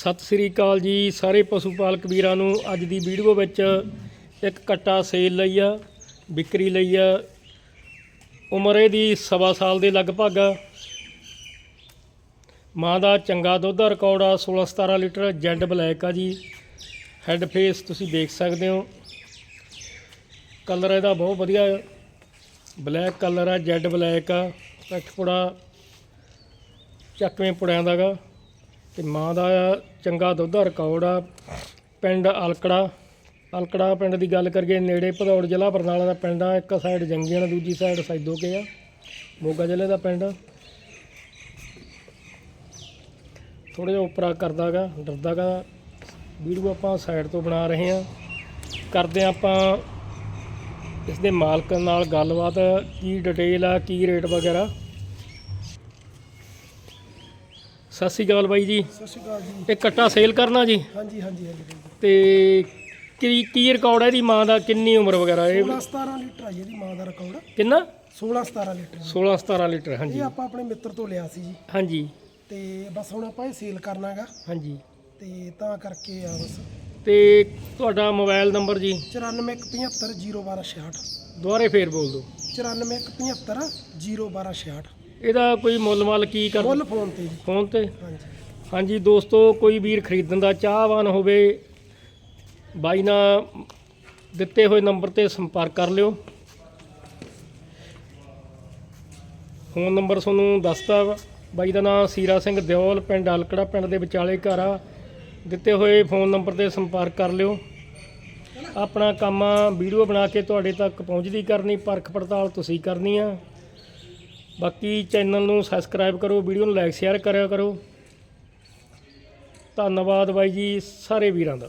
ਸਤਿ ਸ੍ਰੀ ਅਕਾਲ ਜੀ ਸਾਰੇ ਪਸ਼ੂ ਪਾਲਕ ਵੀਰਾਂ ਨੂੰ। ਅੱਜ ਦੀ ਵੀਡੀਓ ਵਿੱਚ ਇੱਕ ਕੱਟਾ ਸੇਲ ਲਈ ਆ, ਵਿਕਰੀ ਲਈ ਆ। ਉਮਰ ਇਹਦੀ ਸਵਾ ਸਾਲ ਦੇ ਲਗਭਗ। ਆ। ਮਾਂ ਦਾ ਚੰਗਾ ਦੁੱਧ ਦਾ ਰਿਕਾਰਡ ਆ 16 17 ਲੀਟਰ ਜੈਂਡ ਬਲੈਕ ਆ ਜੀ। ਹੈੱਡ ਫੇਸ ਤੁਸੀਂ ਦੇਖ ਸਕਦੇ ਹੋ। ਕਲਰ ਇਹਦਾ ਬਹੁਤ ਵਧੀਆ ਬਲੈਕ ਕਲਰ ਆ ਜੈਡ ਬਲੈਕ ਆ। ਪਿੱਠ ਪੁੜਾ ਚੱਕਵੇਂ ਪੁੜਿਆਂ ਦਾ ਗਾ। ਤੇ ਮਾਂ ਦਾ ਚੰਗਾ ਦੁੱਧ ਦਾ ਰਿਕਾਰਡ ਆ, ਪਿੰਡ ਅਲਕੜਾ ਅਲਕੜਾ ਪਿੰਡ ਦੀ ਗੱਲ ਕਰੀਏ, ਨੇੜੇ ਭਦੌੜ ਜ਼ਿਲ੍ਹਾ ਬਰਨਾਲਾ ਦਾ ਪਿੰਡ ਆ, ਇੱਕ ਸਾਈਡ ਜੰਗੀਆਂ ਦੂਜੀ ਸਾਈਡ ਸੈਦੋਕੇ ਆ, ਮੋਗਾ ਜ਼ਿਲ੍ਹੇ ਦਾ ਪਿੰਡ। ਥੋੜਾ ਜਿਹਾ ਉਪਰਾ ਕਰਦਾਗਾ, ਡਰਦਾਗਾ, ਵੀਡੀਓ ਆਪਾਂ ਸਾਈਡ ਤੋਂ ਬਣਾ ਰਹੇ ਆ ਕਰਦੇ ਹਾਂ ਆਪਾਂ ਇਸ ਦੇ ਮਾਲਕ ਨਾਲ ਗੱਲਬਾਤ, ਕੀ ਡਿਟੇਲ ਆ, ਕੀ ਰੇਟ ਵਗੈਰਾ। ਸਤਿ ਸ਼੍ਰੀ ਅਕਾਲ ਬਾਈ ਜੀ। ਸਤਿ ਸ਼੍ਰੀ ਅਕਾਲ ਜੀ ਇਹ ਕੱਟਾ ਸੇਲ ਕਰਨਾ ਜੀ। ਹਾਂਜੀ ਹਾਂਜੀ ਹਾਂਜੀ ਬਾਈ ਜੀ। ਤੇ ਕੀ ਕੀ ਰਿਕਾਰਡ ਹੈ ਇਹਦੀ? ਮਾਂ ਦਾ ਕਿੰਨੀ ਉਮਰ ਵਗੈਰਾ? ਇਹ 16 17 ਲੀਟਰ ਆ ਜੀ ਇਹਦੀ ਮਾਂ ਦਾ ਰਿਕਾਰਡ ਕਿੰਨਾ? 16 17 ਲੀਟਰ 16 17 ਲੀਟਰ ਇਹ ਹਾਂਜੀ ਆਪਾਂ ਆਪਣੇ ਮਿੱਤਰ ਤੋਂ ਲਿਆ ਸੀ ਜੀ। ਹਾਂਜੀ। ਤੇ ਬਸ ਹੁਣ ਆਪਾਂ ਇਹ ਸੇਲ ਕਰਨਾਗਾ। ਹਾਂਜੀ। ਤੇ ਤਾਂ ਕਰਕੇ ਆ ਬਸ। ਤੇ ਤੁਹਾਡਾ ਮੋਬਾਈਲ ਨੰਬਰ ਜੀ? 9417012062 ਦੁਬਾਰੇ ਫੇਰ ਬੋਲ ਦਿਓ। 9417012062 ਇਹਦਾ ਕੋਈ ਮੁੱਲ ਮਲ ਕੀ ਕਰ ਮੁੱਲ ਫੋਨ ਤੇ ਜੀ। ਫੋਨ ਤੇ? ਹਾਂਜੀ। ਹਾਂਜੀ ਦੋਸਤੋ ਕੋਈ ਵੀਰ ਖਰੀਦਣ ਦਾ ਚਾਹਵਾਨ ਹੋਵੇ ਬਾਈ ਨਾਲ ਦਿੱਤੇ ਹੋਏ ਨੰਬਰ ਤੇ ਸੰਪਰਕ ਕਰ ਲਿਓ। ਫੋਨ ਨੰਬਰ ਤੁਹਾਨੂੰ ਦੱਸਤਾ ਵਾ। ਬਾਈ ਦਾ ਨਾਮ ਸੀਰਾ ਸਿੰਘ ਦਿਓਲ ਪਿੰਡ ਅਲਕੜਾ ਪਿੰਡ ਦੇ ਵਿਚਾਲੇ ਘਰ ਆ। ਦਿੱਤੇ ਹੋਏ ਫੋਨ ਨੰਬਰ ਤੇ ਸੰਪਰਕ ਕਰ ਲਿਓ। ਆਪਣਾ ਕੰਮ ਵੀਡੀਓ ਬਣਾ ਕੇ ਤੁਹਾਡੇ ਤੱਕ ਪਹੁੰਚਦੀ ਕਰਨੀ ਪਰਖ ਪੜਤਾਲ ਤੁਸੀਂ ਕਰਨੀ ਆ। ਬਾਕੀ ਚੈਨਲ ਨੂੰ ਸਬਸਕ੍ਰਾਈਬ ਕਰੋ ਵੀਡੀਓ ਨੂੰ ਲਾਈਕ ਸ਼ੇਅਰ ਕਰਿਆ ਕਰੋ। ਧੰਨਵਾਦ ਬਾਈ ਜੀ, ਸਾਰੇ ਵੀਰਾਂ ਦਾ।